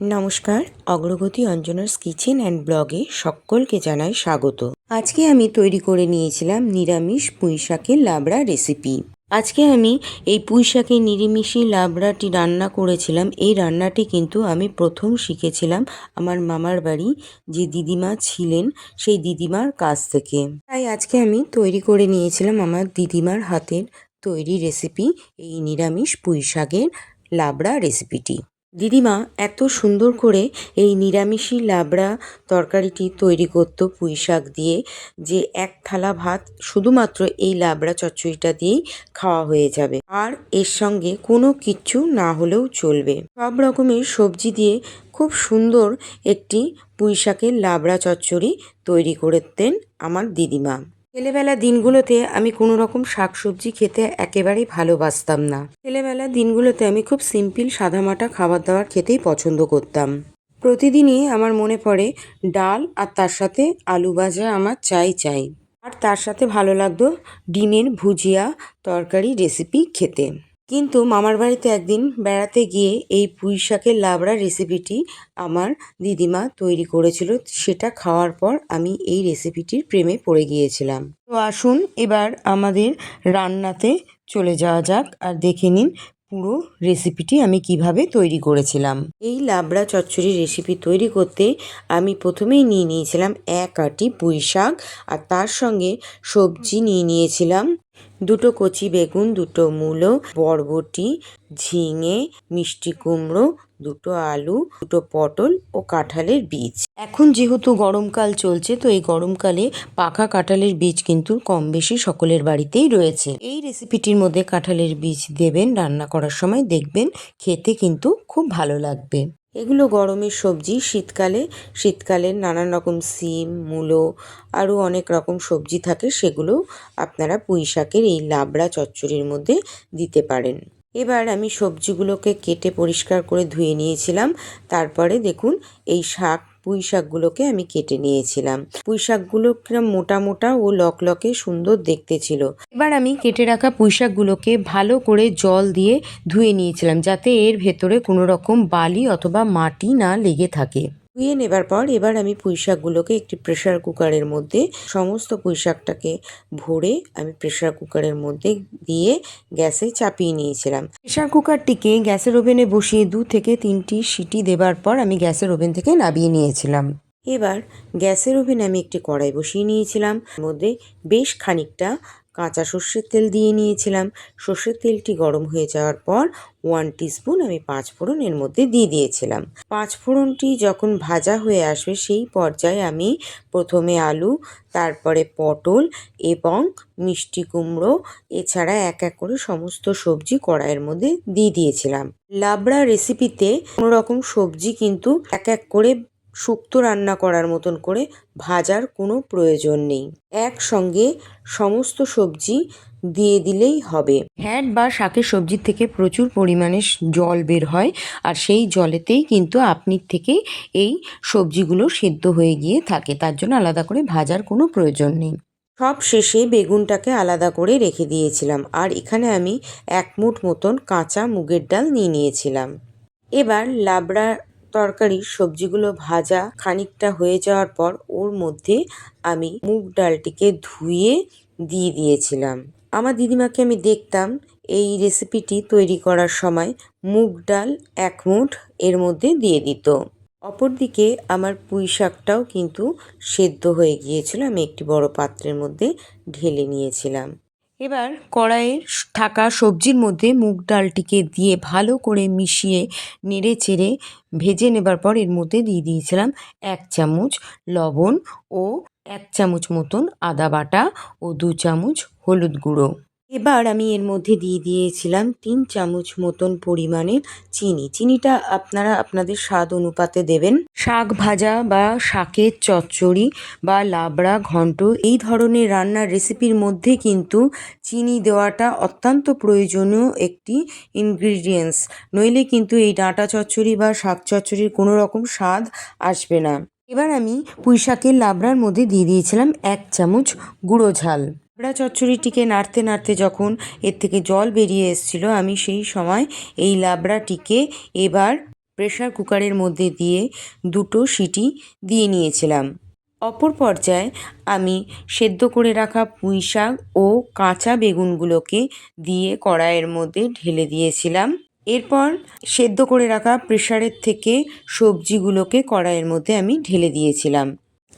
নমস্কার, অগ্রগতি Anjana's kitchen and ব্লগে সকলকে জানাই স্বাগত। আজকে আমি তৈরি করে নিয়েছিলাম নিরামিষ পুঁই শাকের লাবড়া রেসিপি। আজকে আমি এই পুঁই শাকের নিরামিষি লাবড়াটি রান্না করেছিলাম। এই রান্নাটি কিন্তু আমি প্রথম শিখেছিলাম আমার মামার বাড়ি যে দিদিমা ছিলেন, সেই দিদিমার কাছ থেকে। তাই আজকে আমি তৈরি করে নিয়েছিলাম আমার দিদিমার হাতের তৈরি রেসিপি, এই নিরামিষ পুঁই শাকের লাবড়া রেসিপিটি। দিদিমা এত সুন্দর করে এই নিরামিষি লাবড়া তরকারিটি তৈরি করতো পুঁই শাক দিয়ে যে এক থালা ভাত শুধুমাত্র এই লাবড়া চচ্চড়িটা দিয়েই খাওয়া হয়ে যাবে। আর এর সঙ্গে কোনো কিচ্ছু না হলেও চলবে। সব রকমের সবজি দিয়ে খুব সুন্দর একটি পুঁই শাকের লাবড়া চচ্চড়ি তৈরি করতেন আমার দিদিমা। ছেলেবেলা দিনগুলোতে আমি কোনো রকম শাকসবজি খেতে একেবারেই ভালোবাসতাম না। ছেলেবেলা দিনগুলোতে আমি খুব সিম্পল সাদামাটা খাবার দাবার খেতেই পছন্দ করতাম। প্রতিদিনই আমার মনে পড়ে ডাল আর তার সাথে আলু ভাজা আমার চাই চাই। আর তার সাথে ভালো লাগতো ডিমের ভুজিয়া তরকারি রেসিপি খেতে। কিন্তু মামার বাড়িতে একদিন বেড়াতে গিয়ে এই পুঁই শাকের লাবড়া রেসিপিটি আমার দিদিমা তৈরি করেছিল, সেটা খাওয়ার পর আমি এই রেসিপিটির প্রেমে পড়ে গিয়েছিলাম। তো আসুন এবার আমাদের রান্নাতে চলে যাওয়া যাক আর দেখে নিন পুরো রেসিপিটি আমি কীভাবে তৈরি করেছিলাম। এই লাবড়া চচ্চড়ি রেসিপি তৈরি করতে আমি প্রথমেই নিয়ে নিয়েছিলাম এক আটি পুঁই শাক আর তার সঙ্গে সবজি নিয়ে নিয়েছিলাম। দুটো কচি বেগুন, দুটো মূলো, বরবটি, ঝিঙে, মিষ্টি কুমড়ো, দুটো আলু, দুটো পটল ও কাঁঠালের বীজ। এখন যেহেতু গরমকাল চলছে, তো এই গরমকালে পাকা কাঁঠালের বীজ কিন্তু কম বেশি সকলের বাড়িতেই রয়েছে। এই রেসিপিটির মধ্যে কাঁঠালের বীজ দেবেন, রান্না করার সময় দেখবেন, খেতে কিন্তু খুব ভালো লাগবে। এগুলো গরমের সবজি, শীতকালে। শীতকালে নানান রকম সিম, মূলো, আরও অনেক রকম সবজি থাকে, সেগুলো আপনারা পুঁই শাকের এই লাবড়া চচ্চড়ির মধ্যে দিতে পারেন। এবার আমি সবজিগুলোকে কেটে পরিষ্কার করে ধুয়ে নিয়েছিলাম। তারপরে দেখুন, এই শাক পুঁই শাকগুলোকে আমি কেটে নিয়েছিলাম। পুঁই শাকগুলো কিরম মোটা মোটা ও লকলকে সুন্দর দেখতে ছিল। এবার আমি কেটে রাখা পুঁই শাকগুলোকে ভালো করে জল দিয়ে ধুয়ে নিয়েছিলাম যাতে এর ভেতরে কোনো রকম বালি অথবা মাটি না লেগে থাকে। ধুয়ে নেবার পর এবার আমি পুঁই শাকগুলোকে একটি প্রেশার কুকারের মধ্যে, সমস্ত পুঁইশাকটাকে ভরে আমি প্রেশার কুকারের মধ্যে দিয়ে গ্যাসে চাপিয়ে নিয়েছিলাম। প্রেশার কুকারটিকে গ্যাসের ওভেনে বসিয়ে দু থেকে তিনটি সিটি দেবার পর আমি গ্যাসের ওভেন থেকে নামিয়ে নিয়েছিলাম। এবার গ্যাসের ওভেনে আমি একটি কড়াই বসিয়ে নিয়েছিলাম। মধ্যে বেশ খানিকটা কাঁচা সর্ষের তেল দিয়ে নিয়েছিলাম। সর্ষের তেলটি গরম হয়ে যাওয়ার পর ওয়ান টিস্পুন আমি পাঁচ ফোড়ন এর মধ্যে দিয়ে দিয়েছিলাম। পাঁচ ফোড়নটি যখন ভাজা হয়ে আসবে সেই পর্যায়ে আমি প্রথমে আলু, তারপরে পটল এবং মিষ্টি কুমড়ো, এছাড়া এক এক করে সমস্ত সবজি কড়াইয়ের মধ্যে দিয়ে দিয়েছিলাম। লাবড়া রেসিপিতে কোনো রকম সবজি কিন্তু এক এক করে শুক্তো রান্না করার মতন করে ভাজার কোনো প্রয়োজন নেই। একসঙ্গে সমস্ত সবজি দিয়ে দিলেই হবে। হ্যাট বা শাকের সবজির থেকে প্রচুর পরিমাণে জল বের হয় আর সেই জলেতেই কিন্তু আপনি থেকে এই সবজিগুলো সেদ্ধ হয়ে গিয়ে থাকে। তার জন্য আলাদা করে ভাজার কোনো প্রয়োজন নেই। সব শেষে বেগুনটাকে আলাদা করে রেখে দিয়েছিলাম আর এখানে আমি এক মুঠ মতন কাঁচা মুগের ডাল নিয়ে নিয়েছিলাম। এবার লাবড়া তরকারির সবজিগুলো ভাজা খানিকটা হয়ে যাওয়ার পর ওর মধ্যে আমি মুগ ডালটিকে ধুয়ে দিয়ে দিয়েছিলাম। আমার দিদিমাকে আমি দেখতাম এই রেসিপিটি তৈরি করার সময় মুগ ডাল এক মুঠ এর মধ্যে দিয়ে দিত। অপরদিকে আমার পুঁই শাকটাও কিন্তু সেদ্ধ হয়ে গিয়েছিল, আমি একটি বড় পাত্রের মধ্যে ঢেলে নিয়েছিলাম। এবার কড়াইয়ে থাকা সবজির মধ্যে মুগ ডালটিকে দিয়ে ভালো করে মিশিয়ে নেড়ে চেড়ে ভেজে নেবার পর এর মধ্যে দিয়ে দিয়েছিলাম এক চামচ লবণ ও এক চামচ মতন আদা বাটা ও দু চামচ হলুদ গুঁড়ো। এবার আমি এর মধ্যে দিয়ে দিয়েছিলাম তিন চামচ মতন পরিমাণে চিনি। চিনিটা আপনারা আপনাদের স্বাদ অনুপাতে দেবেন। শাক ভাজা বা শাকের চচ্চড়ি বা লাবড়া, ঘন্ট এই ধরনের রান্নার রেসিপির মধ্যে কিন্তু চিনি দেওয়াটা অত্যন্ত প্রয়োজনীয় একটি ইনগ্রিডিয়েন্টস নইলে কিন্তু এই ডাঁটা চচ্চড়ি বা শাক চচ্চড়ির কোনো রকম স্বাদ আসবে না। এবার আমি পুঁই শাকের লাবড়ার মধ্যে দিয়ে দিয়েছিলাম এক চামচ গুঁড়ো ঝাল। লাবড়া চচ্চড়িটিকে নাড়তে নাড়তে যখন এর থেকে জল বেরিয়ে এসেছিল, আমি সেই সময় এই লাবড়াটিকে এবার প্রেশার কুকারের মধ্যে দিয়ে দুটো সিটি দিয়ে নিয়েছিলাম। অপর পর্যায়ে আমি সেদ্ধ করে রাখা পুঁই শাক ও কাঁচা বেগুনগুলোকে দিয়ে কড়াইয়ের মধ্যে ঢেলে দিয়েছিলাম। এরপর সেদ্ধ করে রাখা প্রেশারের থেকে সবজিগুলোকে কড়াইয়ের মধ্যে আমি ঢেলে দিয়েছিলাম।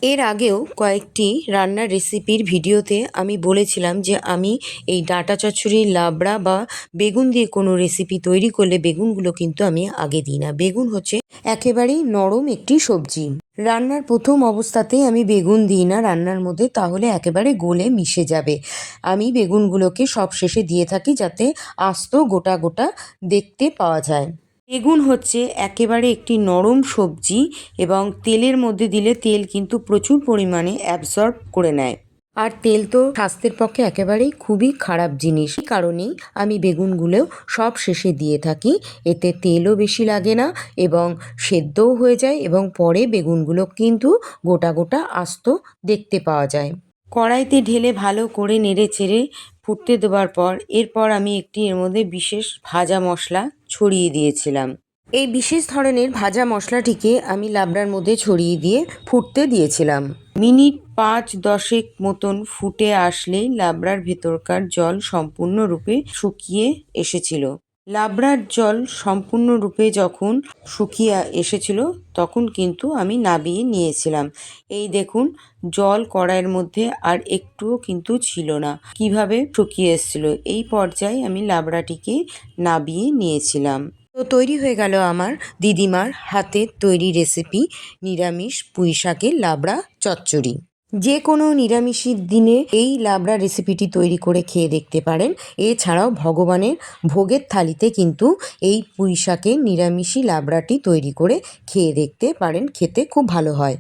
এর আগেও কয়েকটি রান্নার রেসিপির ভিডিওতে আমি বলেছিলাম যে আমি এই ডাঁটা চচ্চড়ি, লাবড়া বা বেগুন দিয়ে কোনো রেসিপি তৈরি করলে বেগুনগুলো কিন্তু আমি আগে দিই না। বেগুন হচ্ছে একেবারেই নরম একটি সবজি। রান্নার প্রথম অবস্থাতেই আমি বেগুন দিই না রান্নার মধ্যে, তাহলে একেবারে গলে মিশে যাবে। আমি বেগুনগুলোকে সব শেষে দিয়ে থাকি যাতে আস্ত গোটা গোটা দেখতে পাওয়া যায়। বেগুন হচ্ছে একেবারে একটি নরম সবজি এবং তেলের মধ্যে দিলে তেল কিন্তু প্রচুর পরিমাণে অ্যাবসর্ব করে নেয়। আর তেল তো স্বাস্থ্যের পক্ষে একেবারেই খুবই খারাপ জিনিস। কারণেই আমি বেগুনগুলো সব শেষে দিয়ে থাকি। এতে তেলও বেশি লাগে না এবং সেদ্ধও হয়ে যায় এবং পরে বেগুনগুলো কিন্তু গোটা গোটা আস্ত দেখতে পাওয়া যায়। কড়াইতে ঢেলে ভালো করে নেড়ে চেড়ে ফুটতে দেওয়ার পর এরপর আমি একটি এর মধ্যে বিশেষ ভাজা মশলা ছড়িয়ে দিয়েছিলাম। এই বিশেষ ধরনের ভাজা মশলাটিকে আমি লাবড়ার মধ্যে ছড়িয়ে দিয়ে ফুটতে দিয়েছিলাম। মিনিট পাঁচ দশেক মতন ফুটে আসলেই লাবড়ার ভেতরকার জল সম্পূর্ণরূপে শুকিয়ে এসেছিল। লাবড়ার জল সম্পূর্ণরূপে যখন শুকিয়ে এসেছিল, তখন কিন্তু আমি নাবিয়ে নিয়েছিলাম। এই দেখুন, জল কড়াইয়ের মধ্যে আর একটুও কিন্তু ছিল না। কীভাবে শুকিয়ে এসেছিল? এই পর্যায়ে আমি লাবড়াটিকে নাবিয়ে নিয়েছিলাম। তো তৈরি হয়ে গেল আমার দিদিমার হাতের তৈরি রেসিপি, নিরামিষ পুঁই শাকের লাবড়া চচ্চড়ি। যে কোনো নিরামিষের দিনে এই লাবড়া রেসিপিটি তৈরি করে খেয়ে দেখতে পারেন। এছাড়াও ভগবানের ভোগের থালিতে কিন্তু এই পুঁই শাকের নিরামিষি লাবড়াটি তৈরি করে খেয়ে দেখতে পারেন। খেতে খুব ভালো হয়।